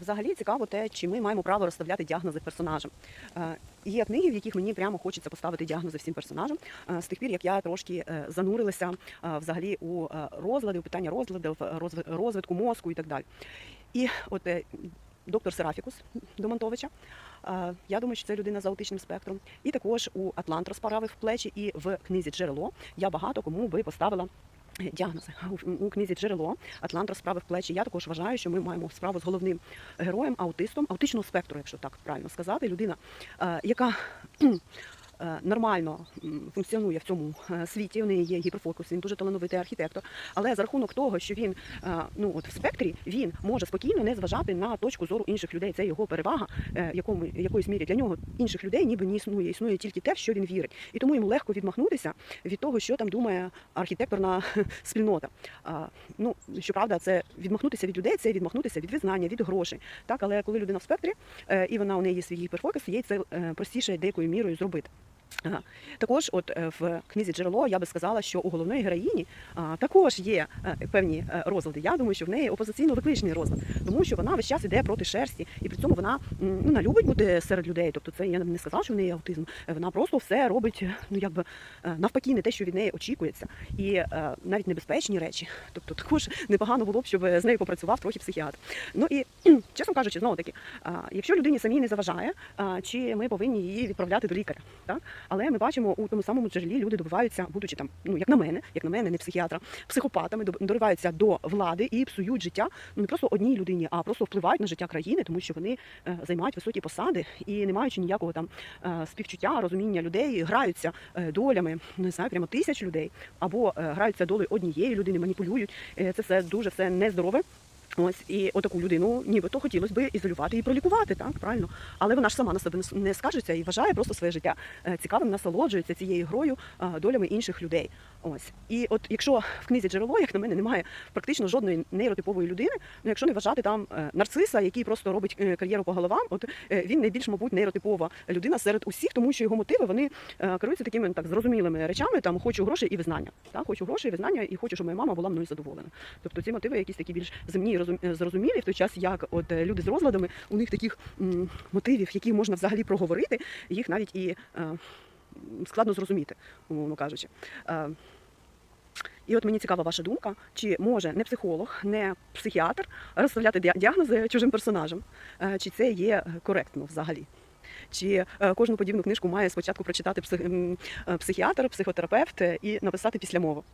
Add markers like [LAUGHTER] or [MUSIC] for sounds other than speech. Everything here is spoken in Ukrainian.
Взагалі цікаво те, чи ми маємо право розставляти діагнози персонажам. Е, Є книги, в яких мені прямо хочеться поставити діагнози всім персонажам. Е, З тих пір, як я трошки е, занурилася взагалі у розлади, у питання розладів, розвитку мозку і так далі. І от доктор Серафікус Домонтовича. Я думаю, що це людина з аутичним спектром. І також у Атлант розправив плечі, і в книзі Джерело я багато кому би поставила. Діагнози у, книзі джерело Атлант розправив плечі. Я також вважаю, що ми маємо справу з головним героєм, аутистом, аутичного спектру, якщо так правильно сказати, людина, е, яка нормально функціонує в цьому е, світі. У неї є гіперфокус, він дуже талановитий архітектор. Але за рахунок того, що він е, ну от в спектрі, він може спокійно не зважати на точку зору інших людей. Це його перевага, е, якому якоюсь мірі для нього інших людей ніби не існує. Існує тільки те, в що він вірить. І тому йому легко відмахнутися від того, що там думає архітекторна [LAUGHS] спільнота. Ну щоправда, це відмахнутися від людей, це відмахнутися від визнання, від грошей. Так, але коли людина в спектрі е, і вона у неї є свій гіперфокус, їй це е, простіше деякою мірою зробити. Також, от е, в книзі джерело я би сказала, що у головної героїні також є е, певні е, розлади. Я думаю, що в неї опозиційно викличений розлад, тому що вона весь час іде проти шерсті, і при цьому вона ну, вона любить бути серед людей. Тобто, це я не сказала, що в неї аутизм. Вона просто все робить, ну якби навпаки, не те, що від неї очікується, і навіть небезпечні речі. Тобто, також непогано було б, щоб з нею попрацював трохи психіатр. Ну і [CLEARS THROAT] чесно кажучи, знову таки, якщо людині самій не заважає, чи ми повинні її відправляти до лікаря, так? Але ми бачимо у тому самому джерелі люди добиваються, будучи там, ну як на мене, як на мене, не психіатра, психопатами, дориваються до влади і псують життя ну не просто одній людині, а просто впливають на життя країни, тому що вони е, займають високі посади і не маючи ніякого там е, співчуття, розуміння людей, граються е, долями, не знаю, прямо тисяч людей, або граються долею однієї людини, маніпулюють. Це все дуже все нездорове. Ось і отаку людину, нібито хотілося би ізолювати і пролікувати, так правильно. Але вона ж сама на себе не- скажеться і вважає просто своє життя е, цікавим, насолоджується цією грою е, долями інших людей. Ось і от якщо в книзі джерело, як на мене, немає практично жодної нейротипової людини, ну якщо не вважати там е, нарциса, який просто робить кар'єру по головам, от він найбільш, мабуть, нейротипова людина серед усіх, тому що його мотиви вони керуються такими так зрозумілими речами. Там хочу грошей і визнання. Так, хочу грошей, визнання і хочу, щоб моя мама була мною задоволена. Тобто ці мотиви якісь такі більш земні і зрозумілі, в той час як от е, люди з розладами, у них таких мотивів, які можна взагалі проговорити, їх навіть і е, складно зрозуміти, умовно кажучи. Е, і от мені цікава ваша думка, чи може не психолог, не психіатр розставляти діагнози чужим персонажам, Е, чи це є е, коректно взагалі? Чи е, кожну подібну книжку має спочатку прочитати псих- е, психіатр, психотерапевт е, і написати після мову?